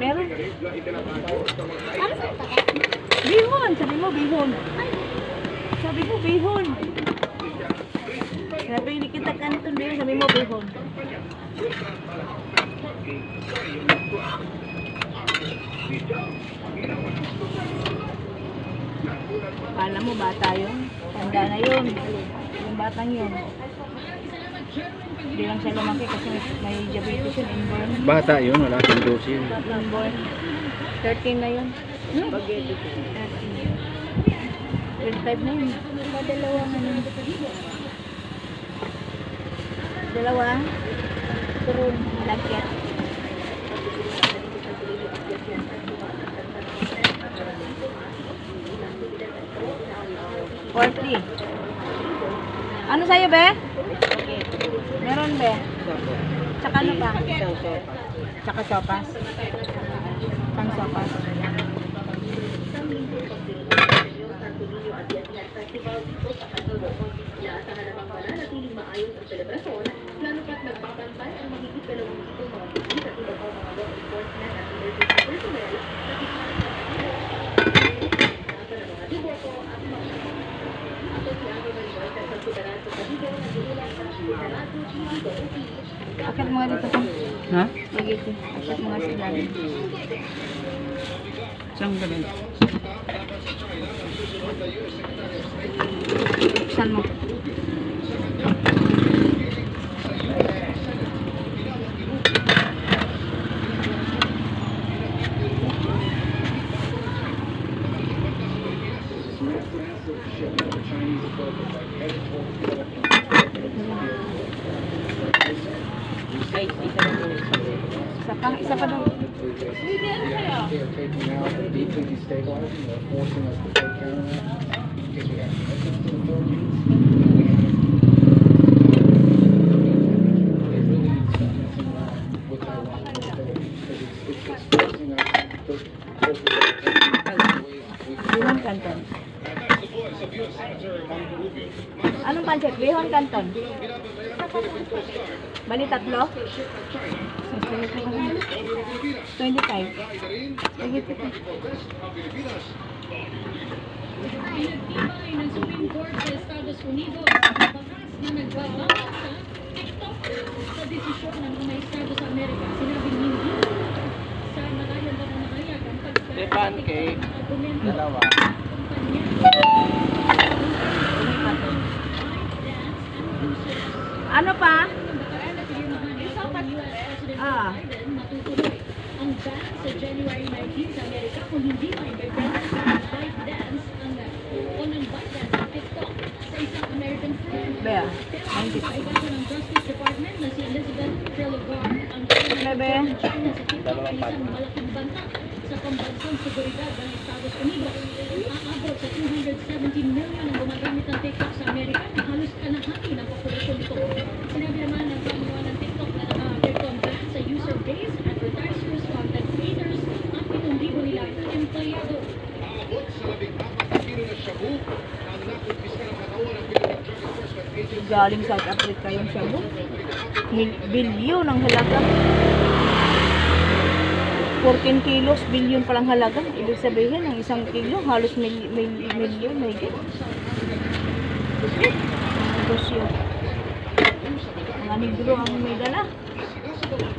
Meron. Ano sa? Bihon. Sabi mo, bihon. Sabi mo, bihon. Sabi ni kita kanton bihon. Sabi mo, bihon. Kala mo bata yun? Tanda na yun. Yung batang yun. Hindi lang siya lumaki kasi may, diabetes yun, inborn. Bata yun, wala kang dosin. Inborn. 13 na yun. 13. Grade 5 na yun. Padalawang ano. Dalawa. Turun. Lagkit. Forty. Ano sa'yo, be? Meron, be. Tsaka ano pa? Tsaka sopas. Pang sopas. Akit mga dito pa. Ha? Sige, sige. Akit mga sila. Saan ka lang? Buksan mo. Isa pa, isa pa daw. They are taking out the deeply destabilizing, they're forcing us to take care of that. Because we have commitments Anong pancit? Bihon Canton. Bali tatlo? 25. Sige, sige. Pinagtibay ng Supreme Court sa Estados Unidos ang bakas na nagbabawal sa TikTok sa desisyon ng mga estado sa Amerika. Sinabing hindi sa nakayan ba na nakayag ang pagka- May pancake. argumento ng kumpanya. Ano pa? Ah. Ang ban sa January 19 sa Amerika kung hindi may President Bite Dance ang o ng ByteDance ang TikTok sa isang American firm. Bea. Pero 95. Iba ng Justice Department na si Elizabeth Trelogar ang Bebe. ng China sa TikTok ay isang malaking banta sa pambansang seguridad ng Estados Unidos. Aabot sa 270 million ang gumagamit ng TikTok sa Amerika na halos kalahati ng populasyon nito. Sinabi naman ng pamunuan ng TikTok na naka-apekto ang ban sa user base, advertisers, content creators at 7,000 nila empleyado. Aabot sa labing apat na kilo na shabu ang nakumpiska ng katawan ng Philippine Drug Enforcement Agency. Galing South Africa yung shabu. Bilyon ang halaga. 14 kilos, bilyon palang halaga. Ibig sabihin, ang isang kilo, halos mil, mil, milyon, may git. Negosyo. Mga negro ang may dala.